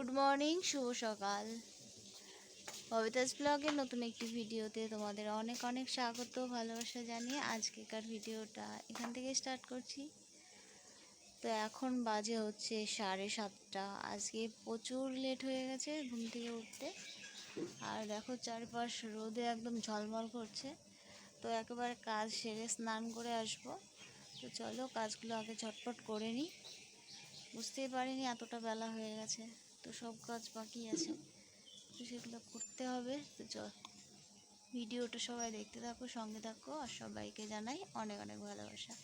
Good morning, শুভ সকাল। ববিতাস ব্লগের নতুন একটি ভিডিওতে তোমাদের অনেক অনেক স্বাগত, ভালোবাসা জানিয়ে আজকেকার ভিডিওটা এখান থেকে স্টার্ট করছি। তো এখন বাজে হচ্ছে সাড়ে সাতটা। আজকে প্রচুর লেট হয়ে গেছে ঘুম থেকে উঠতে। আর দেখো চারপাশ রোদে একদম ঝলমল করছে। তো একেবারে কাজ সেরে স্নান করে আসব। তো চলো কাজগুলো আগে ঝটপট করে নিই। বুঝতেই পারিনি এতটা বেলা হয়ে গেছে। তো সব কাজ বাকি আছে। তো সেগুলো করতে হবে। তো চ, ভিডিওটা সবাই দেখতে থাকো, সঙ্গে থাকো, আর সবাইকে জানাই অনেক অনেক ভালোবাসা।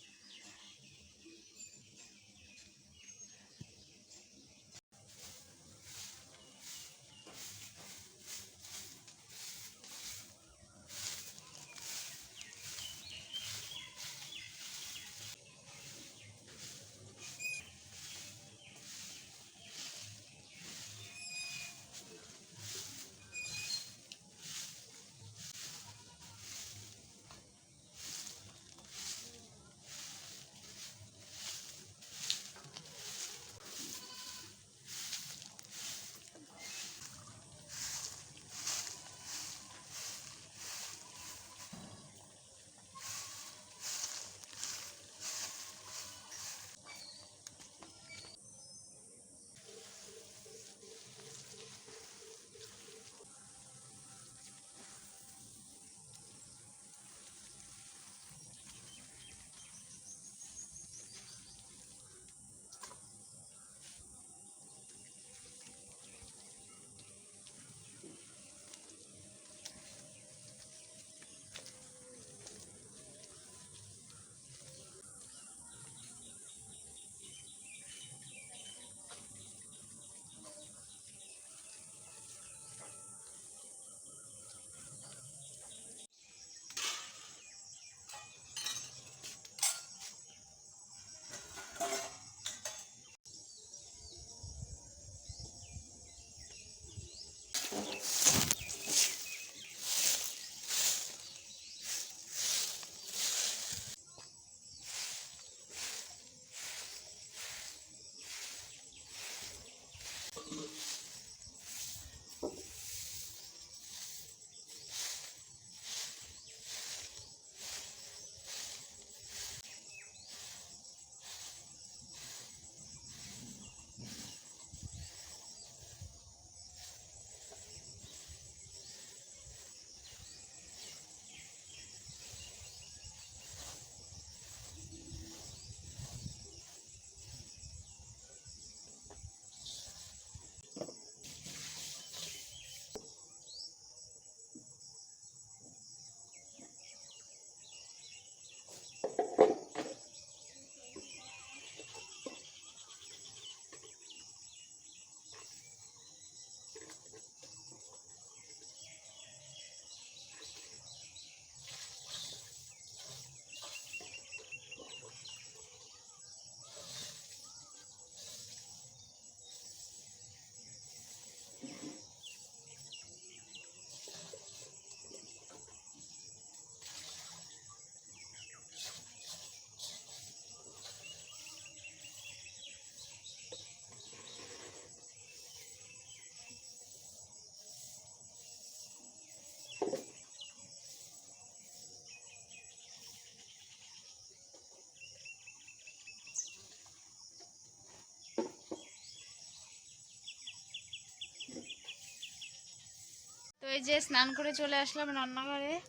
এই যে স্নান করে চলে আসলাম রান্নাঘরে।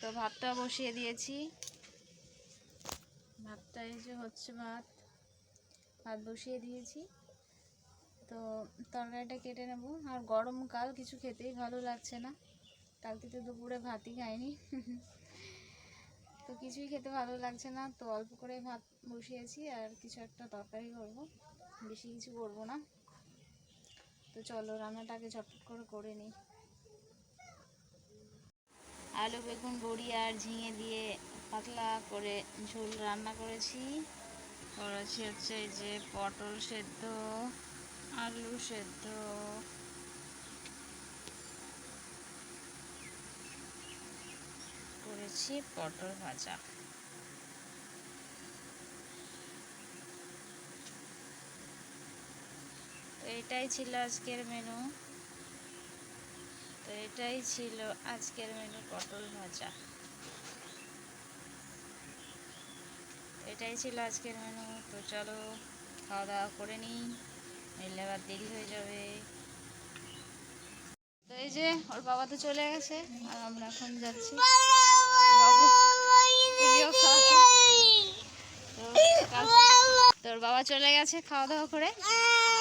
তো ভাতটা বসিয়ে দিয়েছি। ভাতটা এই যে হচ্ছে ভাত। ভাত বসিয়ে দিয়েছি। তো তরকারিটা কেটে নেব। আর গরমকাল কিছু খেতেই ভালো লাগছে না। কালকে তো দুপুরে ভাতই খাইনি। তো কিছুই খেতে ভালো লাগছে না। তো অল্প করে ভাত বসিয়েছি। আর কিছু একটা তরকারি করব। বেশি কিছু করব না। তো চলো রান্নাটাকে ঝটপট করে করে নিই। আলু, বেগুন, বড়ি আর ঝিঙে দিয়ে পাতলা করে ঝোল রান্না করেছি। করেছি হচ্ছে এই যে পটল সেদ্ধ, আলু সেদ্ধ। করেছি পটল ভাজা। এটাই ছিল আজকের মেনু তো এটাই ছিল আজকের মেনু পটল ভাজা। এটাই ছিল আজকের মেনু তো চলো, খাওয়া দাওয়া করে নিই। নইলে আবার দেরি হয়ে যাবে। তো এই যে, ওর বাবা তো চলে গেছে, আর আমরা এখন যাচ্ছি। তোর বাবা চলে গেছে খাওয়া দাওয়া করে।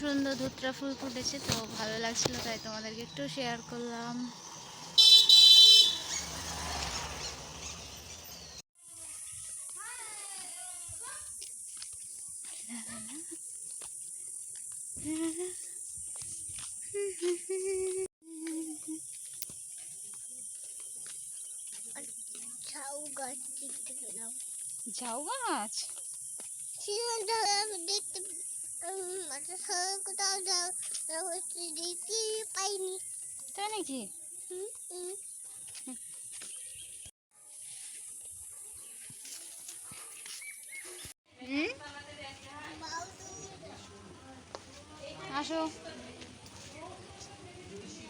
সুন্দর ধুত্রা ফুল ফুটেছে তো ভালো লাগছিল তাই তোমাদেরকে একটু শেয়ার করলাম। ঝাউ গাছ দেখতে কোথাও পাইনি তাই নাকি? আসো।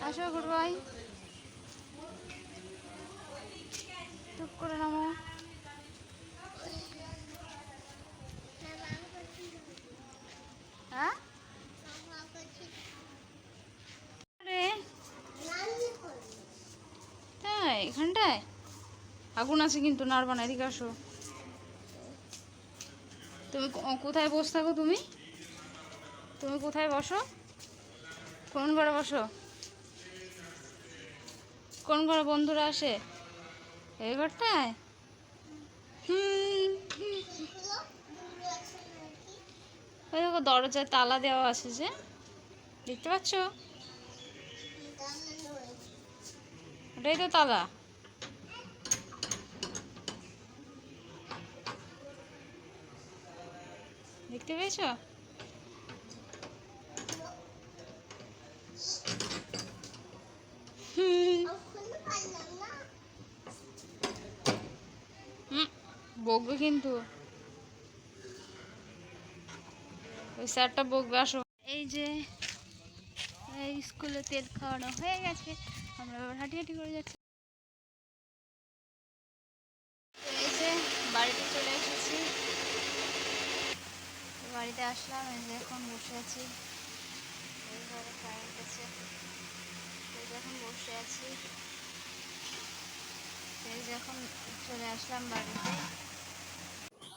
আসো গুড ভাই টুক করে নামো হ্যাঁ আরে তাই এখানটায়? আগুন আছে কিন্তু নাড়বা না এদিকে আসো। তুমি কোথায় বসে থাকো তুমি? তুমি কোথায় বসো? কোন ঘরে বসো? কোন ঘরে বন্ধুরা আসে? এই ঘরটায়? ওই দেখো, দরজায় তালা দেওয়া আছে যে। দেখতে পাচ্ছ? ওটাই তো তালা। দেখতে পেয়েছ? বকবে কিন্তু। ওই স্যারটা বকবে, আসো। এই যে স্কুলে তেল খাওয়ানো হয়ে গেছে, আমরা হাঁটি হাঁটি করে যাচ্ছি তো এই যে বাড়িতে চলে এসেছি তো বাড়িতে আসলাম, এই যে এখন বসে আছি। কারেন্ট আছে। এখন বসে আছি। এই যে এখন চলে আসলাম বাড়িতে।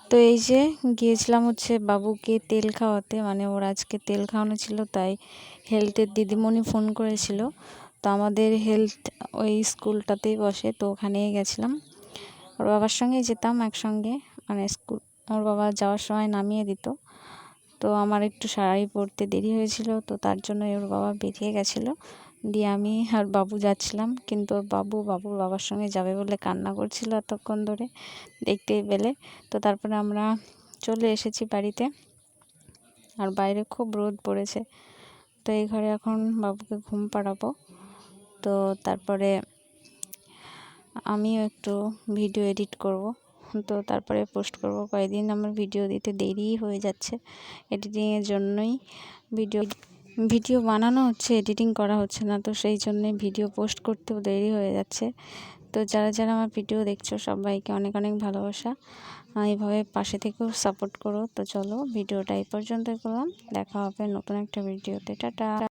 তো এই যে গিয়েছিলাম হচ্ছে বাবুকে তেল খাওয়াতে মানে ওর আজকে তেল খাওয়ানো ছিল, তাই হেলথের দিদিমণি ফোন করেছিল। তো আমাদের হেলথ ওই স্কুলটাতেই বসে, তো ওখানেই গেছিলাম। ওর বাবার সঙ্গে যেতাম একসঙ্গে মানে স্কুল, ওর বাবা যাওয়ার সময় নামিয়ে দিত। তো আমার একটু শাড়ি পরতে দেরি হয়েছিল, তো তার জন্য ওর বাবা বেরিয়ে গেছিল। দিয়ে আমি আর বাবু যাচ্ছিলাম, কিন্তু বাবু বাবুর বাবার সঙ্গে যাবে বলে কান্না করছিল এতক্ষণ ধরে দেখতেই পেলে। তো তারপরে আমরা চলে এসেছি বাড়িতে, আর বাইরে খুব রোদ পড়েছে। তো এই ঘরে এখন বাবুকে ঘুম পাড়াবো। তো তারপরে আমিও একটু ভিডিও এডিট করব। তো তারপরে পোস্ট করব। কয়েকদিন আমার ভিডিও দিতে দেরি হয়ে যাচ্ছে। এডিটিংয়ের জন্যই ভিডিও ভিডিও বানানো হচ্ছে এডিটিং করা হচ্ছে না। তো সেই জন্যে ভিডিও পোস্ট করতেও দেরি হয়ে যাচ্ছে। তো যারা যারা আমার ভিডিও দেখছ, সবাইকে অনেক অনেক ভালোবাসা। এইভাবে পাশে থেকেও সাপোর্ট করো। তো চলো ভিডিওটা এই পর্যন্তই করলাম। দেখা হবে নতুন একটা ভিডিওতে টাটা!